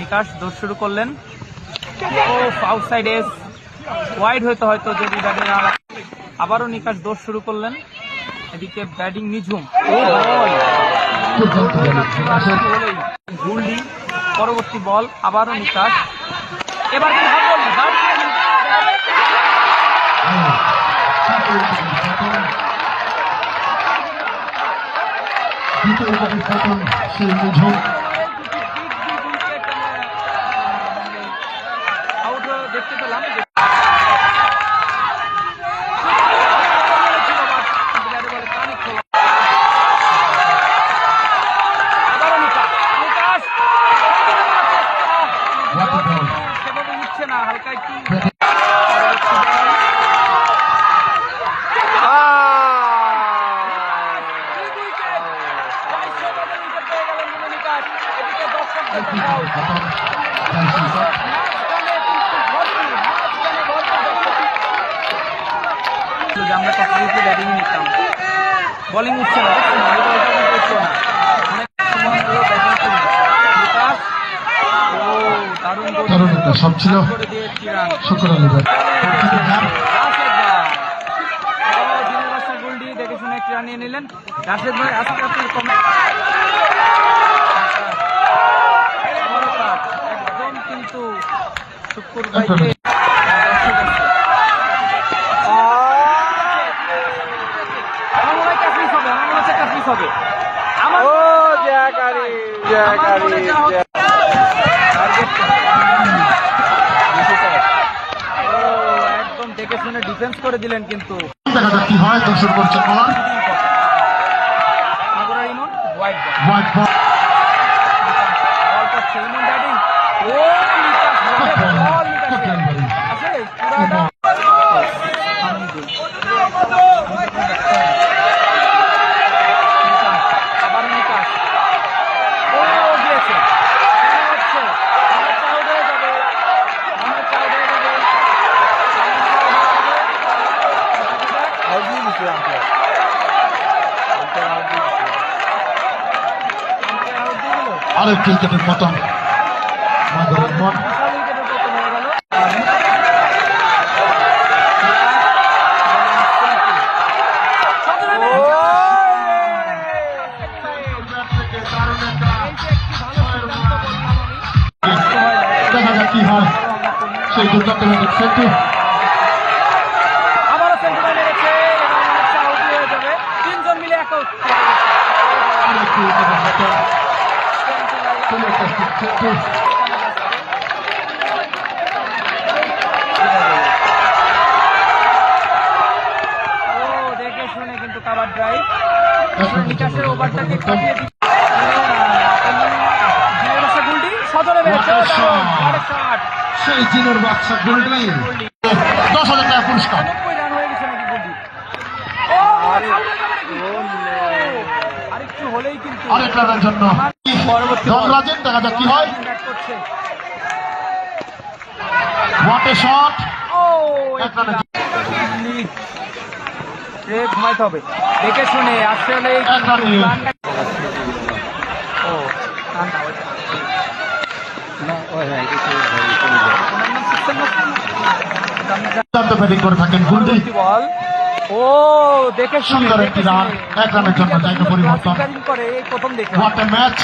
নিকাশ দৌড় শুরু করলেন। ও আউটসাইড এস ওয়াইড হয়তো হয়তো যদি ব্যাটিং না আবারও নিকাশ দৌড় শুরু করলেন। এদিকে ব্যাটিং নিঝুম। গুল্ডি, পরবর্তী বল, আবারও নিকাশ। এবার সেই নিঝুম। আমরা কখনো ব্যাটিং নিতাম বোলিং উঠছে না উঠছে না। দারুণ একটা সব ছিল শুক্র আলী দেখে শুনে একটি নিয়ে নিলেন রাশেদ ভাই আজকে আপনার কমে বড় কাজ, একদম কিন্তু শুক্কুর ভাইকে দর্শক আছে। আমার মনে হয় কাফিস হবে আমার মনে হচ্ছে কাফিস হবে আমার ও জাকারি জাকারি একদম দেখে শুনে ডিফেন্স করে দিলেন কিন্তু হয় পাচ্ছে ইমন ব্যাটিং ও নিকাশ বলে বল নিকাশে আসলে পুরাটা আবার নিকাশ ও গিয়েছে মনে পতন ষোলো টেস্টের সেন্টু ও দেখে শুনে কিন্তু কাবার ড্রাইভ ওভারটাকে সেই জিনের বাচ্চা গোল্ডি দশ হাজার টাকা পুরস্কার। আরেক রানের জন্য। ধনরাজের দেখা যাক কি হয়। হোয়াট এ শট ও এক রানে। রে ঘুমাইতে হবে। দেখে শুনে আসলে এক রানে ও রানটা ওইটা। ওনার নাম সিস্টেম দুর্দান্ত ব্যাটিং করে থাকেন ও দেখে সুন্দর একটি রান। এক রানের জন্য জায়গা পরিবর্তন করে প্রথম দেখলাম ম্যাচ